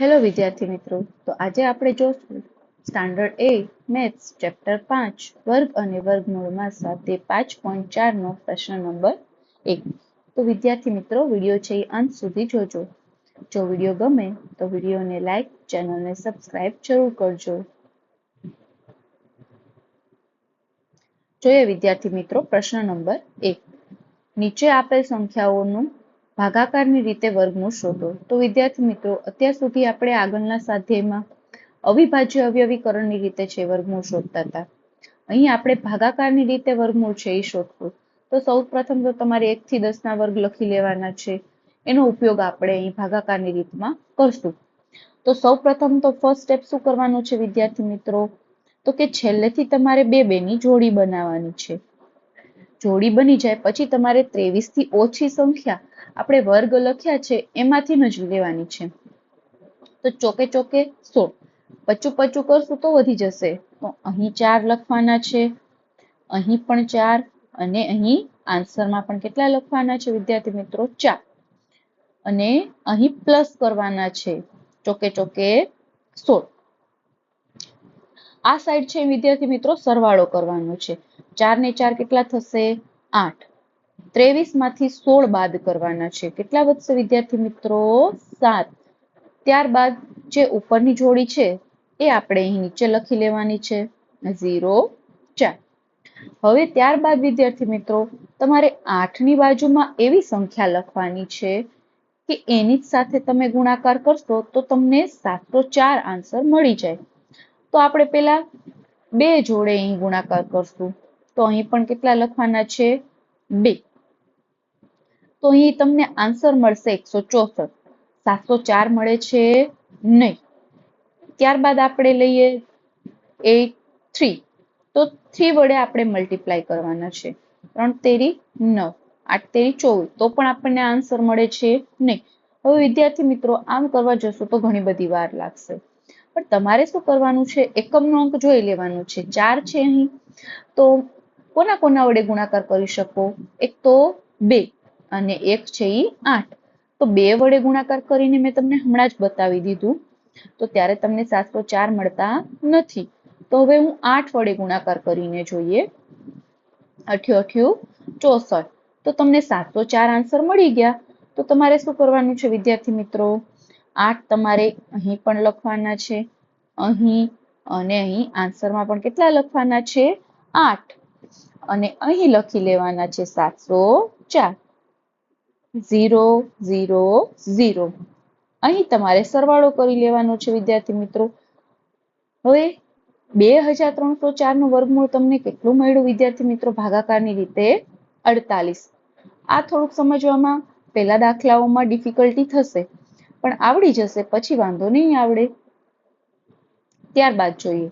Hello વિદ્યાર્થી મિત્રો. તો આજે આપણે જોશું સ્ટાન્ડર્ડ એ મેથ્સ ચેપ્ટર પાંચ, વર્ગ અને વર્ગમૂળમાં સાથે પાંચ પોઈન્ટ ચારનો પ્રશ્ન નંબર એક. તો વિદ્યાર્થી મિત્રો, વીડિયો છે એ અંત સુધી જોજો. જો વીડિયો ગમે, તો વિડીયોને લાઈક ચેનલને સબસ્ક્રાઇબ જરૂર કરજો. જોઈએ વિદ્યાર્થી મિત્રો, પ્રશ્ન નંબર એક. નીચે આપેલ સંખ્યાઓનું ભાગાકારની રીતે વર્ગમૂળ શોધો. તો વિદ્યાર્થી મિત્રો, અત્યાર સુધી આપણે આગળના સ્વાધ્યાયમાં અવિભાજ્ય અવયવીકરણની રીતે છે વર્ગમૂળ શોધતા હતા. અહીં આપણે ભાગાકારની રીતે વર્ગમૂળ છે એ શોધવું. તો સૌ પ્રથમ તો તમારે એક થી દસ ના વર્ગ લખી લેવાના છે. એનો ઉપયોગ આપણે અહીં ભાગાકારની રીતમાં કરશું. તો સૌ પ્રથમ તો ફર્સ્ટ સ્ટેપ શું કરવાનું છે વિદ્યાર્થી મિત્રો? તો કે છેલ્લેથી તમારે બે બેની જોડી બનાવવાની છે. જોડી બની જાય પછી તમારે ત્રેવીસથી ઓછી સંખ્યા આપણે વર્ગ લખ્યા છે, એમાંથી જ લેવાની છે. તો ચોકે ચોકે સોળ પચું પચું કરશું તો વધી જશે. તો અહીં ચાર લખવાના છે. અહીં પણ ચાર અને અહીં આન્સરમાં પણ કેટલા લખવાના છે, વિદ્યાર્થી મિત્રો? ચાર. અને અહીં પ્લસ કરવાના છે, ચોકે ચોકે સોળ. આ સાઈડ છે વિદ્યાર્થી મિત્રો સરવાળો કરવાનો છે. ચાર ને ચાર કેટલા થશે? આઠ. ત્રેવીસમાંથી સોળ બાદ કરવાના છે. કેટલા વધશે વિદ્યાર્થી મિત્રો? સાત. ત્યારબાદ જે ઉપરની જોડી છે, એ આપણે અહીં નીચે લખી લેવાની છે. ઝીરો, ચાર. હવે ત્યારબાદ વિદ્યાર્થી મિત્રો, તમારે આઠની બાજુમાં એવી સંખ્યા લખવાની છે કે એની જ સાથે તમે ગુણાકાર કરશો તો તમને સાતસો ચાર આન્સર મળી જાય. તો આપણે પેલા બે જોડે અહીં ગુણાકાર કરશું. તો અહીં પણ કેટલા લખવાના છે? બે. તો અહીં તમને આન્સર મળશે એકસો ચોસઠ. સાતસો ચાર મળે છે નહીં. ત્યારબાદ આપણે લઈએ એટ થ્રી. તો થ્રી વડે આપણે મલ્ટીપ્લાય કરવાના છે. ત્રણ તેરી નવ. આઠ તેરી ચોવીસ. તો પણ આપણને આન્સર મળે છે નહીં. હવે વિદ્યાર્થી મિત્રો, આમ કરવા જશો તો ઘણી બધી વાર લાગશે. પણ તમારે શું કરવાનું છે? એકમનો અંક જોઈ લેવાનું છે. ચાર છે અહીં. તો કોના કોના વડે ગુણાકાર કરી શકો? એક તો બે. અને એક છે એ આઠ. તો બે વડે ગુણાકાર કરીને મેં તમને હમણાં જ બતાવી દીધું. તો ત્યારે તમને સાતસો ચાર મળતા નથી. તો હવે હું આઠ વડે ગુણાકાર કરીને જોઈએ. અઠ્યું અઠ્યું ચોસઠ. તો તમને સાતસો ચાર આન્સર મળી ગયા. તો તમારે શું કરવાનું છે વિદ્યાર્થી મિત્રો? આઠ તમારે અહીં પણ લખવાના છે. અહીં અને અહીં આન્સરમાં પણ કેટલા લખવાના છે? આઠ. અને અહીં લખી લેવાના છે સાતસો ચાર. Zero zero zero. અહીં તમારે સરવાળો કરી લેવાનો છે, વિદ્યાર્થી મિત્રો. હવે બે હજાર ત્રણસો ચારનું વર્ગમૂળ તમને કેટલું મળ્યું? વિદ્યાર્થી મિત્રો, ભાગાકારની રીતે અડતાલીસ. આ થોડુંક સમજવામાં પહેલા દાખલાઓમાં ડિફિકલ્ટી થશે, પણ આવડી જશે, પછી વાંધો નહીં આવડે. ત્યારબાદ જોઈએ.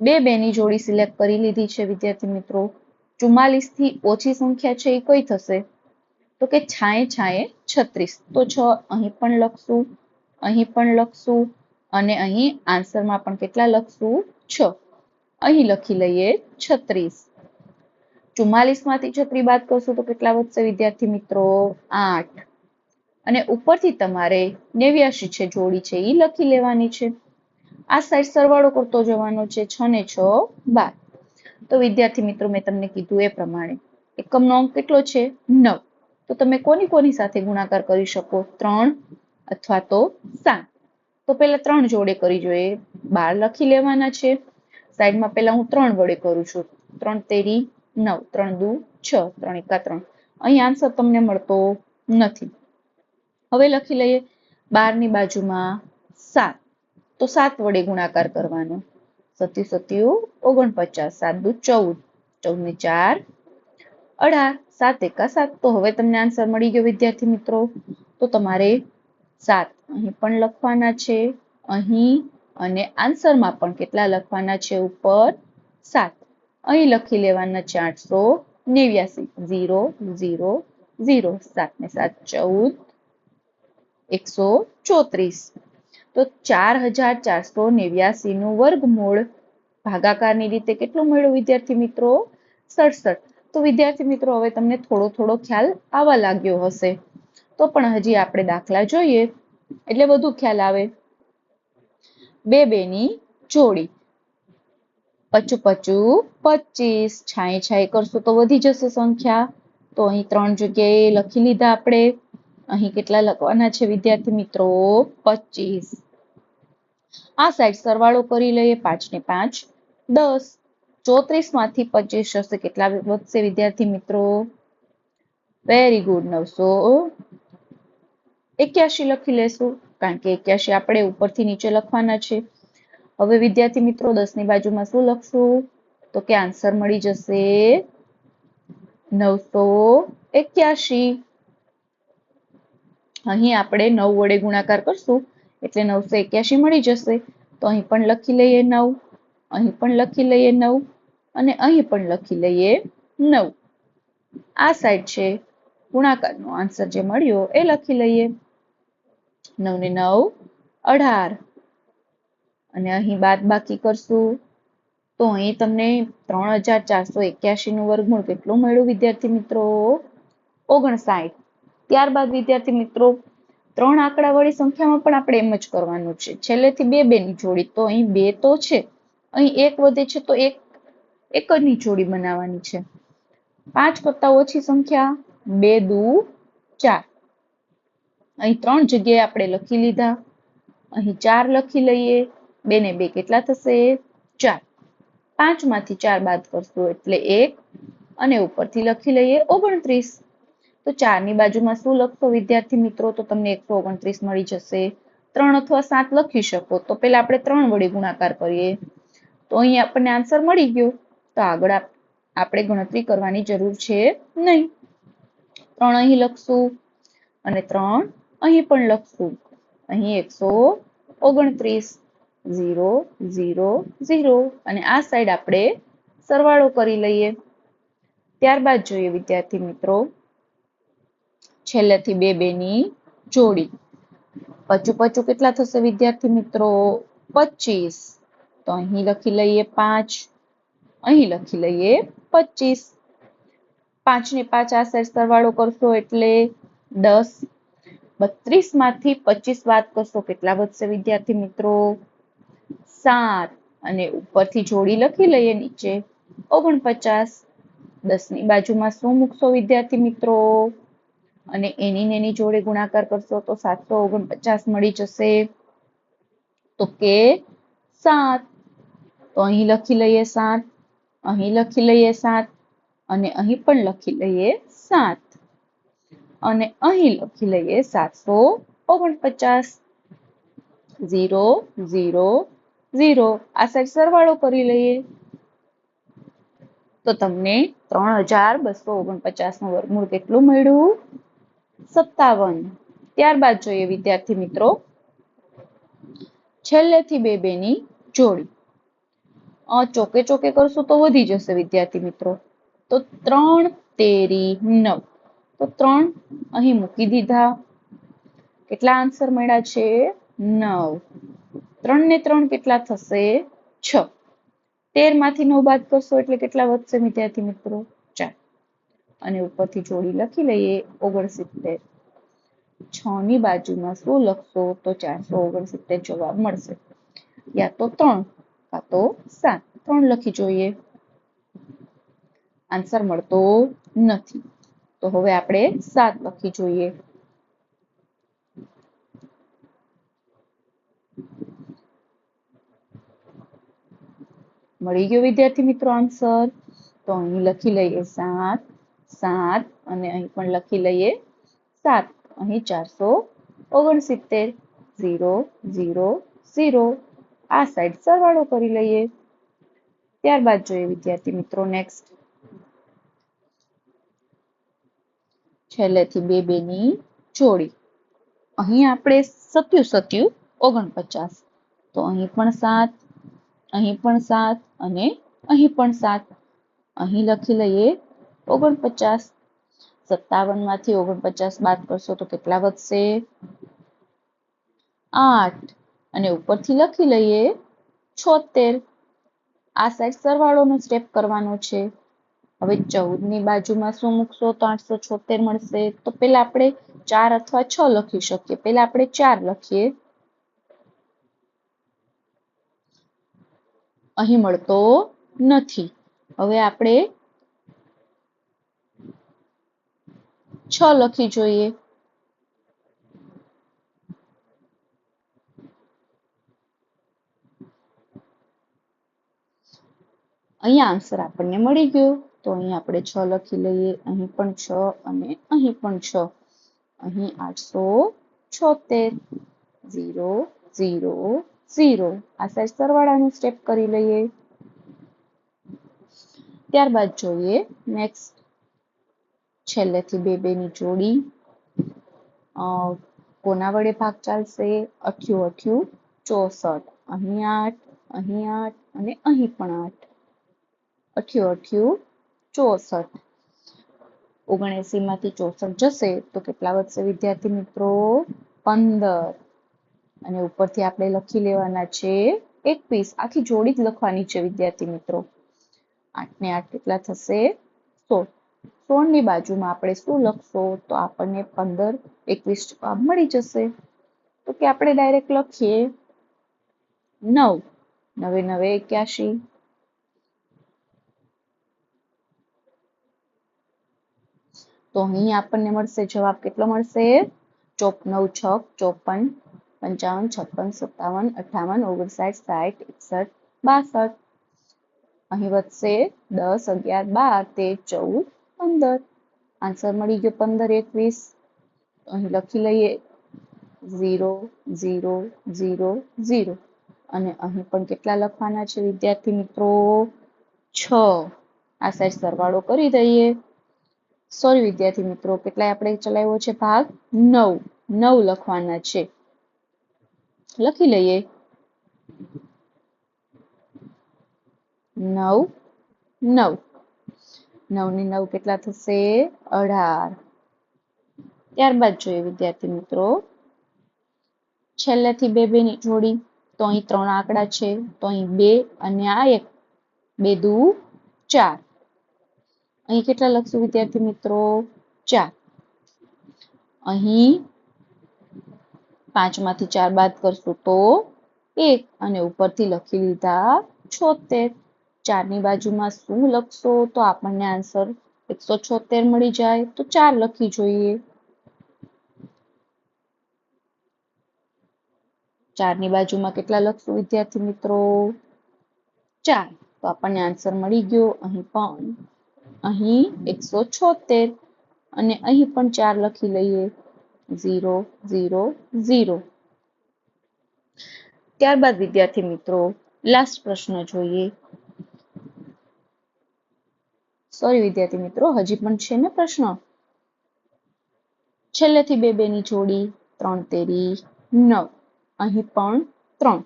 બે બેની જોડી સિલેક્ટ કરી લીધી છે, વિદ્યાર્થી મિત્રો. ચુમ્માલીસથી ઓછી સંખ્યા છે, એ કઈ થશે? તો કે છાંએ છાંએ છત્રીસ. તો છ, અહીં પણ લખશું, અહીં પણ લખશું અને અહીં આન્સરમાં પણ કેટલા લખશું? છ. અહીં લખી લઈએ છત્રીસ. ચુમ્માલીસમાંથી છત્રી બાદ કરશું તો કેટલા વધશે વિદ્યાર્થી મિત્રો? આઠ. અને ઉપરથી તમારે નેવ્યાશી છે જોડી છે એ લખી લેવાની છે. આ સાઈડ સરવાળો કરતો જવાનો છે છ ને છ બાર. તો વિદ્યાર્થી મિત્રો મેં તમને કીધું એ પ્રમાણે. એકમનો અંક કેટલો છે? નવ. તો તમે કોની કોની સાથે ગુણાકાર કરી શકો? ત્રણ અથવા તો સાત. તો પેલા ત્રણ જોડે કરી જોઈએ. બાર લખી લેવાના છે. સાઈડમાં પેલા હું ત્રણ વડે કરું છું. ત્રણ તેરી નવ. ત્રણ દુ છ. ત્રણ એકા ત્રણ. અહીં આન્સર તમને મળતો નથી. હવે લખી લઈએ. બારની બાજુમાં સાત. તો સાત વડે ગુણાકાર કરવાનો. સત્યુ સત્યુ, ઓગણપચાસ. સાત દુ ચૌદ. ચૌદ ને ચાર. અઢાર, સાત, એકા સાત. તો હવે તમને આન્સર મળી ગયો, વિદ્યાર્થી મિત્રો. તો તમારે સાત. અહીં પણ લખવાના છે. અહીં અને આન્સરમાં પણ કેટલા લખવાના છે ઉપર સાત. અહીં લખી લેવાના છે આઠસો નેવ્યાસી. Zero zero zero. સાત ને સાત, ચૌદ. એકસો ચોત્રીસ. તો ચાર હજાર ચારસો નેવ્યાસી નું વર્ગમૂળ ભાગાકારની રીતે કેટલું મળ્યું, વિદ્યાર્થી મિત્રો? સડસઠ. તો વિદ્યાર્થી મિત્રો, હવે તમને થોડો થોડો ખ્યાલ આવવા લાગ્યો હશે. તો પણ હજી આપણે દાખલા જોઈએ. એટલે બધું ખ્યાલ આવે. બે બે ની જોડી. પચુ પચુ પચીસ. છાઈ છાઈ કરશું તો વધી જશે સંખ્યા. તો અહીં ત્રણ જગ્યાએ લખી લીધા આપણે. અહીં કેટલા લખવાના છે વિદ્યાર્થી મિત્રો? પચીસ. આ સાઈડ સરવાળો કરી લઈએ પાંચ ને પાંચ. દસ. ચોત્રીસમાંથી પચીસ હશે કેટલા વધશે વિદ્યાર્થી મિત્રો? વેરી ગુડ નવસો એક્યાસી લખી લેશું, કારણ કે એક્યાસી આપણે ઉપરથી નીચે લખવાના છે. હવે વિદ્યાર્થી મિત્રો દસની બાજુમાં શું લખશું? તો કે આન્સર મળી જશે નવસો એક્યાસી અહીં આપણે નવ વડે ગુણાકાર કરશું, એટલે નવસો એક્યાસી મળી જશે. તો અહીં પણ લખી લઈએ નવ, અહીં પણ લખી લઈએ નવ. અને અહીં પણ લખી લઈએ નવ. આ સાઈડ છે, ગુણાકારનો આન્સર જે મળ્યો એ લખી લઈએ. નવ ને નવ, અઢાર. અને અહીં બાદ બાકી કરશું. તો અહીં તમને ત્રણ હજાર ચારસો એક્યાસી નું વર્ગમૂળ કેટલું મળ્યું વિદ્યાર્થી મિત્રો? ઓગણસાઠ. ત્યારબાદ વિદ્યાર્થી મિત્રો, ત્રણ આંકડા વાળી સંખ્યામાં પણ આપણે એમ જ કરવાનું છે. છેલ્લેથી બે બે ની જોડી, તો અહીં બે તો છે. અહીં એક વધે છે તો એક એક જ ની જોડી બનાવવાની છે. પાંચ કરતા ઓછી સંખ્યા બે દુ ચાર. અહીં ત્રણ જગ્યાએ આપણે લખી લીધા. અહીં ચાર લખી લઈએ. બે ને બે કેટલા થશે? ચાર. પાંચમાંથી ચાર બાદ કરશું એટલે એક. અને ઉપરથી લખી લઈએ ઓગણત્રીસ. તો ચારની બાજુમાં શું લખશો વિદ્યાર્થી મિત્રો? તો તમને એકસો ઓગણત્રીસ મળી જશે. ત્રણ અથવા સાત લખી શકો. તો પેલા આપણે ત્રણ વડે ગુણાકાર કરીએ. તો અહીં આપણને આન્સર મળી ગયો. તો આગળ આપણે ગણતરી કરવાની જરૂર છે નહીં. ત્રણ અહીં લખશું અને ત્રણ અહીં પણ લખશું. અહીં એકસો ઓગણત્રીસ, ઝીરો ઝીરો ઝીરો. અને આ સાઈડ આપણે સરવાળો કરી લઈએ. ત્યારબાદ જોઈએ વિદ્યાર્થી મિત્રો, છેલ્લેથી બે બેની જોડી. પચું પચું કેટલા થશે વિદ્યાર્થી મિત્રો? પચીસ. તો અહીં લખી લઈએ પાંચ. અહીં લખી લઈએ પચીસ. પાંચ ને પાંચ આ સાઈડ સરવાળો કરશો એટલે દસ. બત્રીસમાંથી પચીસ બાદ કરશો કેટલા વધશે વિદ્યાર્થી મિત્રો? સાત. અને ઉપરથી જોડી લખી લઈએ નીચે ઓગણપચાસ. દસની બાજુમાં શું મૂકશો વિદ્યાર્થી મિત્રો? અને એની ને એની જોડે ગુણાકાર કરશો તો સાતસો ઓગણપચાસ મળી જશે. તો કે સાત. તો અહીં લખી લઈએ સાત. અહીં લખી લઈએ સાત અને અહીં પણ લખી લઈએ સાત. અને અહીં લખી લઈએ સાતસો ઓગણપચાસ. Zero zero zero. આ સાઈડ સરવાળો કરી લઈએ. તો તમને ત્રણ હજાર બસો ઓગણપચાસનું વર્ગમૂળ કેટલું મળ્યું? સત્તાવન. ત્યારબાદ જોઈએ વિદ્યાર્થી મિત્રો. છેલ્લેથી બે બેની જોડી. ચોકે ચોકે કરશું તો વધી જશે, વિદ્યાર્થી મિત્રો. તો ત્રણ તેરી નવ. તો ત્રણ અહીં મૂકી દીધા. કેટલા આન્સર મળ્યા છે? નવ. ત્રણ ને ત્રણ કેટલા થશે? છ. તેરમાંથી નવ બાદ કરશો એટલે કેટલા વધશે, વિદ્યાર્થી મિત્રો? ચાર. અને ઉપરથી જોડી લખી લઈએ, ઓગણસિત્તેર. છ ની બાજુમાં શું લખશો? તો ચારસો ઓગણસિત્તેર જવાબ મળશે. યા તો ત્રણ. કા તો સાત. ત્રણ લખી જોઈએ. આન્સર મળતો નથી. તો હવે આપણે સાત લખી જોઈએ. મળી ગયો વિદ્યાર્થી મિત્રો આન્સર તો અહીં લખી લઈએ સાત સાત અને અહીં પણ લખી લઈએ સાત. અહીં ચારસો ઓગણસિત્તેર. Zero zero zero. આ સાઈડ સરવાળો કરી લઈએ. ત્યારબાદ જોઈએ વિદ્યાર્થી મિત્રો નેક્સ્ટ છેલ્લેથી બે બે ની જોડી. અહીં આપણે સત્યુ સત્યુ ઓગણપચાસ. તો અહીં પણ સાત, અહીં પણ સાત અને અહીં પણ સાત. અહીં લખી લઈએ ઓગણપચાસ. સત્તાવનમાંથી ઓગણપચાસ બાદ કરશો તો કેટલા વધશે? આઠ. અને ઉપરથી લખી લઈએ, છોતેર. આ સાઈડ સરવાળોનો સ્ટેપ કરવાનો છે. હવે ચૌદની બાજુમાં શું મૂકશો? તો આઠસો છોતેર મળશે. તો પેલા આપણે ચાર અથવા છ લખી શકીએ. પેલા આપણે ચાર લખીએ. અહીં મળતો નથી. હવે આપણે છ લખી જોઈએ. અહીંયા આન્સર આપણને મળી ગયો. તો અહીં આપણે છ લખી લઈએ. અહીં પણ છ અને અહીં પણ છ. અહીં આઠસો છોતેર. Zero zero zero. આ સાઈડ સરવાળાનું સ્ટેપ કરી લઈએ. ત્યારબાદ જોઈએ નેક્સ્ટ છેલ્લેથી બે બેની જોડી. કોના વડે ભાગ ચાલશે? અઠ્યું અઠ્યું ચોસઠ. અહીં આઠ અહીં આઠ અને અહીં પણ આઠ. અઠ્યું અઠ્યું ચોસઠ. માંથી ચોસઠ જશે તો કેટલા વધશે વિદ્યાર્થી મિત્રો? પંદર. અને ઉપરથી આપણે લખી લેવાના છે એકવીસ. આખી જોડી જ લખવાની છે વિદ્યાર્થી મિત્રો. આઠ ને આઠ કેટલા થશે? સોળ. સોળની બાજુમાં આપણે શું લખશો? તો આપણને પંદર એકવીસ જવાબ મળી જશે. તો કે આપણે ડાયરેક્ટ લખીએ નવ. નવે નવે એક્યાશી. તો અહીં આપણને મળશે જવાબ કેટલો મળશે? ચોપ નવ છ ચોપન, પંચાવન, છપ્પન, સત્તાવન, અઠાવન, ઓગણસાઠ, સાઠ, એકસઠ, બાસઠ. અહીં વધશે દસ, અગિયાર, બાર, તેર, ચૌદ, પંદર. આન્સર મળી ગયો પંદર, એકવીસ. અહીં લખી લઈએ. Zero zero zero zero. અને અહીં પણ કેટલા લખવાના છે વિદ્યાર્થી મિત્રો? છ. આ સાઈડ સરવાળો કરી દઈએ. સોરી, વિદ્યાર્થી મિત્રો, કેટલાય આપણે ચલાવ્યો છે ભાગ નવ. નવ લખવાના છે. લખી લઈએ. નવ નવ. નવની નવ કેટલા થશે? અઢાર. ત્યારબાદ જોઈએ વિદ્યાર્થી મિત્રો. છેલ્લેથી બે બે ની જોડી. તો અહીં ત્રણ આંકડા છે. તો અહીં બે અને આ એક. બે દુ ચાર. અહીં કેટલા લખશું વિદ્યાર્થી મિત્રો? ચાર. અહીં પાંચમાંથી ચાર બાદ કરશું તો એક અને ઉપરથી લખી લીધા છોતેર. ચારની બાજુમાં શું લખશો? તો આપણને આન્સર એકસો છોતેર મળી જાય. તો ચાર લખી જોઈએ. ચારની બાજુમાં કેટલા લખશું વિદ્યાર્થી મિત્રો? ચાર. તો આપણને આન્સર મળી ગયો. અહીં પણ અહીં એકસો છોતેર અને અહીં પણ ચાર લખી લઈએ. Zero zero zero. ત્યારબાદ વિદ્યાર્થી મિત્રો લાસ્ટ પ્રશ્ન જોઈએ. સોરી વિદ્યાર્થી મિત્રો, હજી પણ છે ને પ્રશ્ન? છેલ્લેથી બે બેની જોડી, ત્રણ તેરી, નવ. અહીં પણ ત્રણ.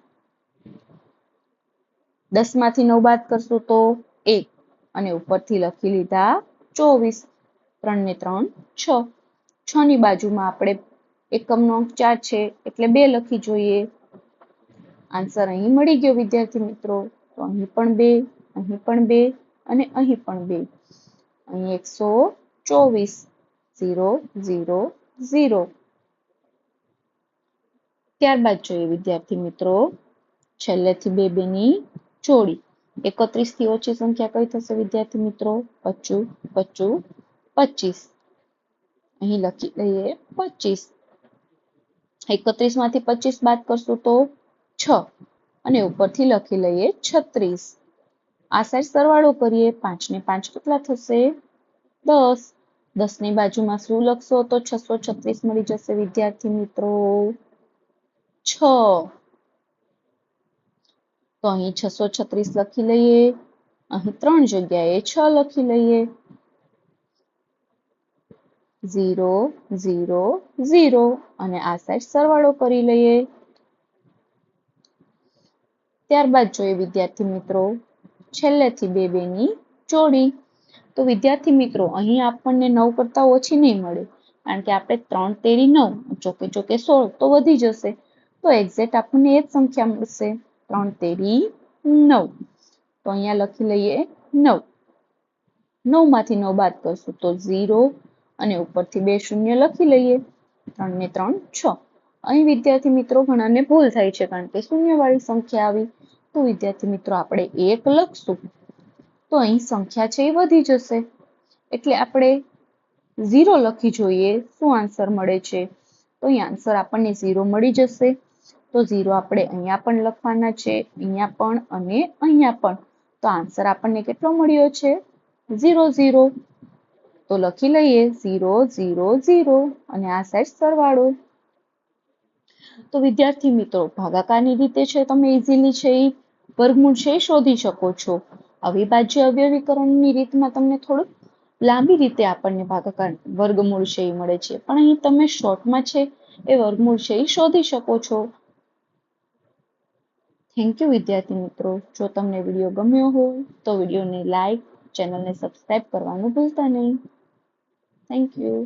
દસમાંથી નવ બાદ કરશું તો એક. અને ઉપરથી લખી લીધા ચોવીસ, ત્રણ ને ત્રણ, છ. છ ની બાજુમાં આપણે એકમનો અંક ચાર છે, એટલે બે લખી જોઈએ. આન્સર અહીં મળી ગયો, વિદ્યાર્થી મિત્રો. તો અહીં પણ બે, અહીં પણ બે અને અહીં પણ બે. અહીં એકસો ચોવીસ, ઝીરો ઝીરો ઝીરો. ત્યારબાદ જોઈએ વિદ્યાર્થી મિત્રો. છેલ્લેથી બે બેની જોડી. એકત્રીસથી ઓછી સંખ્યા કઈ થશે, વિદ્યાર્થી મિત્રો? પચું પચું પચીસ. અહીં લખી લઈએ પચીસ. એકત્રીસમાંથી પચીસ બાદ કરશું તો છ. અને ઉપરથી લખી લઈએ છત્રીસ. આ સાઈડ સરવાળો કરીએ. પાંચ ને પાંચ કેટલા થશે? દસ. દસની બાજુમાં શું લખશો? તો છસો છત્રીસ મળી જશે, વિદ્યાર્થી મિત્રો. છ. તો અહીં છસો છત્રીસ લખી લઈએ. અહીં ત્રણ જગ્યાએ છ લખી લઈએ. Zero zero zero. અને આ સાઈડ સરવાળો કરી લઈએ. ત્યારબાદ જોઈએ વિદ્યાર્થી મિત્રો, છેલ્લેથી બે બેની જોડી. તો વિદ્યાર્થી મિત્રો, અહીં આપણને નવ કરતા ઓછી નહીં મળે, કારણ કે આપણે ત્રણ તેરી નવ ચોકે ચોકે સોળ, તો વધી જશે. તો એક્ઝેક્ટ આપણને એ જ સંખ્યા મળશે. ત્રણ તેરી નવ. તો અહીંયા લખી લઈએ નવ. નવમાંથી નવ બાદ કરશું તો ઝીરો અને ઉપરથી બે શૂન્ય લખી લઈએ. ત્રણ ને ત્રણ, છ. અહીં વિદ્યાર્થી મિત્રો ઘણાને ભૂલ થાય છે કારણ કે શૂન્યવાળી સંખ્યા આવી. તો વિદ્યાર્થી મિત્રો આપણે એક લખશું. તો અહીં સંખ્યા છે એ વધી જશે. એટલે આપણે ઝીરો લખી જોઈએ, શું આન્સર મળે છે? તો અહીં આન્સર આપણને ઝીરો મળી જશે. તો ઝીરો આપણે અહીંયા પણ લખવાના છે, અહીંયા પણ અને અહીંયા પણ. તો આન્સર આપણને કેટલો મળ્યો છે? Zero zero. તો લખી લઈએ, ઝીરો ઝીરો ઝીરો. અને આ સાઈડ સરવાળો. તો વિદ્યાર્થી મિત્રો, ભાગાકારની રીતે છે, તમે ઇઝીલી છે એ વર્ગમૂળ છે શોધી શકો છો. અવિભાજ્ય અવયવીકરણની રીતમાં તમને થોડુંક લાંબી રીતે આપણને ભાગાકાર વર્ગમૂળ છે એ મળે છે. પણ અહીં તમે શોર્ટમાં છે એ વર્ગમૂળ છે એ શોધી શકો છો. થેન્ક યુ વિદ્યાર્થી મિત્રો. જો તમને વીડિયો ગમ્યો હોય, તો વિડીયોને લાઈક ચેનલને સબસ્ક્રાઇબ કરવાનું ભૂલતા નહીં. Thank you